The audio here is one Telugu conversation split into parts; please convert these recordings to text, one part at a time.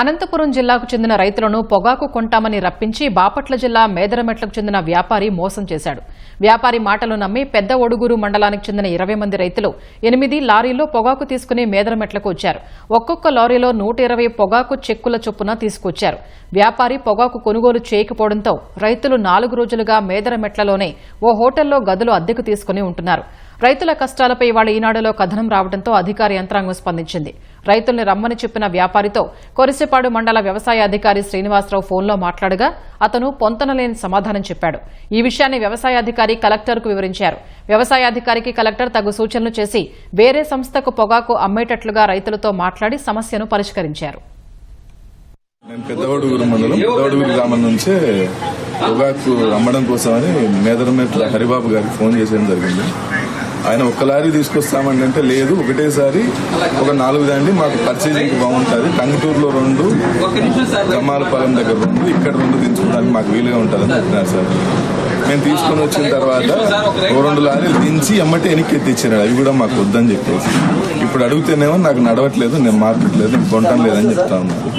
అనంతపురం జిల్లాకు చెందిన రైతులను పొగాకు కొంటామని రప్పించి బాపట్ల జిల్లా మేదరమెట్లకు చెందిన వ్యాపారి మోసం చేశాడు. వ్యాపారి మాటలు నమ్మి పెద్ద ఒడుగురు మండలానికి చెందిన ఇరవై మంది రైతులు ఎనిమిది లారీల్లో పొగాకు తీసుకుని మేదరమెట్లకు వచ్చారు. ఒక్కొక్క లారీలో నూట ఇరవై పొగాకు చెక్కుల చొప్పున తీసుకొచ్చారు. వ్యాపారి పొగాకు కొనుగోలు చేయకపోవడంతో రైతులు నాలుగు రోజులుగా మేదరమెట్లలోనే ఓ హోటల్లో గదులు అద్దెకు తీసుకుని ఉంటున్నారు. రైతుల కష్టాలపై వాళ్ళ ఈనాడులో కథనం రావడంతో అధికార యంత్రాంగం స్పందించింది. రైతుల్ని రమ్మని చెప్పిన వ్యాపారితో కొరిసిపాడు మండల వ్యవసాయ అధికారి శ్రీనివాసరావు ఫోన్లో మాట్లాడగా అతను పొంతనలేని సమాధానం చెప్పాడు. ఈ విషయాన్ని వ్యవసాయ అధికారి కలెక్టర్కు వివరించారు. వ్యవసాయ అధికారికి కలెక్టర్ తగు సూచనలు చేసి వేరే సంస్థకు పొగాకు అమ్మేటట్లుగా రైతులతో మాట్లాడి సమస్యను పరిష్కరించారు. నేను పెద్దవడుగురు మండలం. పెద్దవడుగురు గ్రామం నుంచే పొగాకు అమ్మడం కోసమని మేదరమెట్ల హరిబాబు గారికి ఫోన్ చేసేయడం జరిగింది. ఆయన ఒక లారీ తీసుకొస్తామండి అంటే లేదు ఒకటేసారి ఒక నాలుగు దాండి మాకు పర్చేజింగ్ బాగుంటుంది. టంగుటూరులో రెండు గమ్మాలపాలెం దగ్గర రెండు ఇక్కడ రెండు దించుకోవడానికి మాకు వీలుగా ఉంటుందని చెప్పినారు సార్. మేము తీసుకొని వచ్చిన తర్వాత ఓ రెండు లారీలు దించి ఎమ్మటే వెనక్కి ఎత్తిచ్చినాడు అవి కూడా మాకు వద్దని చెప్పేసి. ఇప్పుడు అడిగితేనేమో నాకు నడవట్లేదు నేను మార్కెట్లేదు నేను కొనటం లేదని చెప్తా ఉన్నాను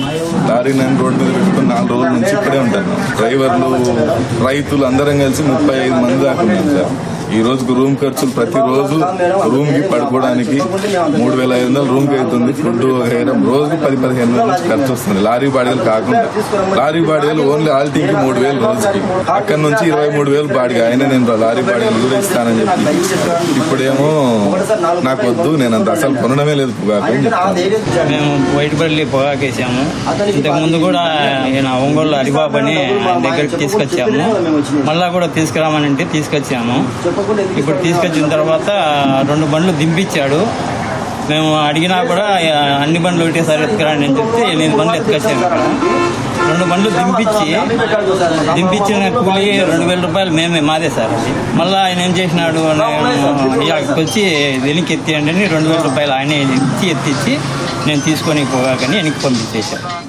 లారీ నేను రోడ్డు మీద పెట్టుకుని నాలుగు రోజుల నుంచి ఇక్కడే ఉంటాను. డ్రైవర్లు రైతులు అందరం కలిసి ముప్పై ఐదు మంది దాకా ఉన్నాం సార్. ఈ రోజుకు రూమ్ ఖర్చులు ప్రతిరోజు రూమ్కి పడుకోవడానికి మూడు వేల ఐదు వందలు రూమ్కి అవుతుంది ఫుడ్ వేయడం రోజుకు పది పదిహేను వందల నుంచి ఖర్చు వస్తుంది. లారీ బాడీలు కాకుండా. లారీ బాడీలు ఓన్లీ ఆల్టీకి మూడు వేలు రోజుకి. అక్కడ నుంచి ఇరవై మూడు వేలు బాడీ ఆయన నేను లారీ బాడీలు కూడా ఇస్తానని చెప్పి. ఇప్పుడేమో నాకు వద్దు. నేను అంత అసలు కొనడమే లేదు పొగాకు మేము చెప్తాను మేము వైట్పల్లి పొగాకేసాము ఇంతకు ముందు కూడా నేను ఒంగోలు హరిబాబు అని దగ్గరికి తీసుకొచ్చాము. మళ్ళా కూడా తీసుకురామని అంటే తీసుకొచ్చాము. ఇప్పుడు తీసుకొచ్చిన తర్వాత రెండు బండ్లు దింపించాడు మేము అడిగినా కూడా అన్ని బండ్లు ఒకటేసారి ఎత్తుకురండి అని చెప్తే ఎనిమిది బండ్లు ఎత్తుకొచ్చాను. ఇక్కడ రెండు బండ్లు దింపించి దింపించిన కూలి రెండు వేల రూపాయలు మేమే మాదే సార్ మళ్ళీ ఆయన ఏం చేసినాడు ఇక్కడికి వచ్చి వెనక్కి ఎత్తియండి రెండు వేల రూపాయలు ఆయన ఇచ్చి ఎత్తిచ్చి నేను తీసుకొని పోగాకని వెనక్కి పంపించేశాను